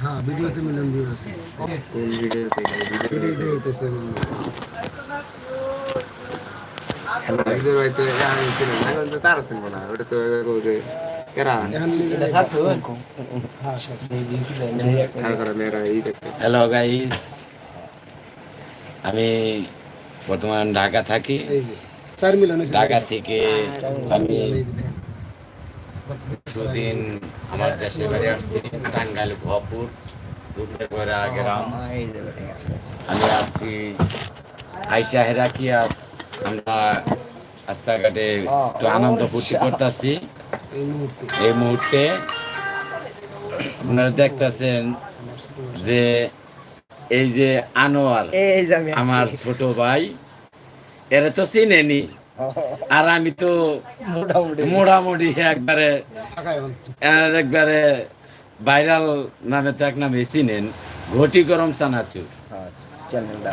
হ্যাঁ ভিডিওতে million view আছে। কোন ভিডিওতে? ভিডিওতে হইতেছে একজন আমি ছিলাম না না ওটা তো হ্যাঁ হ্যালো গাইস আমি বর্তমান ঢাকা থাকি। ঢাকা থেকে আমি দুদিন আমার বাড়ি আসছি টাঙ্গাইল ভপুর। গ্রাম আমি আসছি আইসা আমরা রাস্তাঘাটে একটু আনন্দ ফুর্তি করতেছি। এই মুহূর্তে? আপনারা দেখতেছেন যে এই যে আনোয়ার এই আমার ছোট ভাই এরা তো চিনেনি। আর আমি তো মোটামুটি। একবারে একবারে ভাইরাল নামে তো এক নামে চিনেন ঘটি গরম চানাচুর।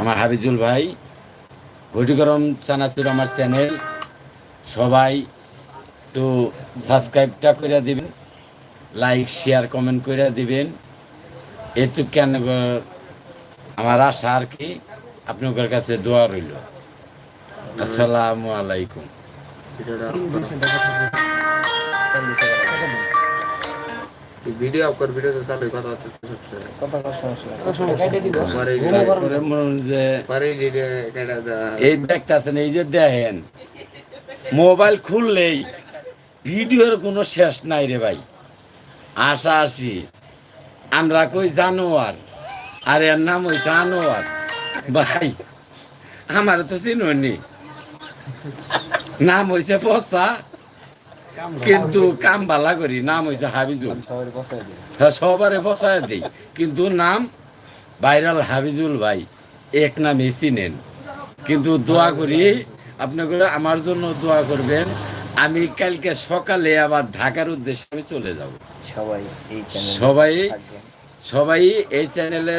আমার হাবিজুল ভাই ঘটি গরম চানাচুর আমার চ্যানেল। সবাই একটু সাবস্ক্রাইবটা করে দিবেন লাইক শেয়ার কমেন্ট করে দিবেন। এটু কেন আমার আশা আর কি আপনাদের কাছে দোয়া রইল। আসসালামু আলাইকুম। ভিডিও আপ কর ভিডিও তো চালু কথা হচ্ছে মনে এই দেখতেছেন এই যে দেখেন মোবাইল খুললেই ভিডিওর কোনো শেষ নাই রে ভাই। আশা আসি আমরা কই জানোয়ার আর এর নাম ওই জানোয়ার ভাই আমার তো চিনি নাম হইছে পচা। কিন্তু কাম ভালা করি নাম হইছে হাবিজুল। হ্যাঁ সবারে বসায় দিই কিন্তু নাম ভাইরাল হাবিজুল ভাই। এক নামে চিনেন কিন্তু দোয়া করি আপনাকে আমার জন্য দোয়া করবেন আমি কালকে সকালে আবার ঢাকার উদ্দেশ্যে আমি চলে যাব। সবাই এই সবাই সবাই এই চ্যানেলে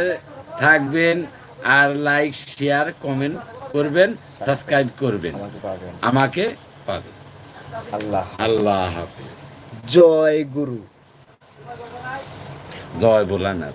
থাকবেন আর লাইক শেয়ার কমেন্ট করবেন সাবস্ক্রাইব করবেন। আমাকে পাবেন। আল্লাহ আল্লাহ হাফিজ। জয় গুরু। জয় ভোলানাথ।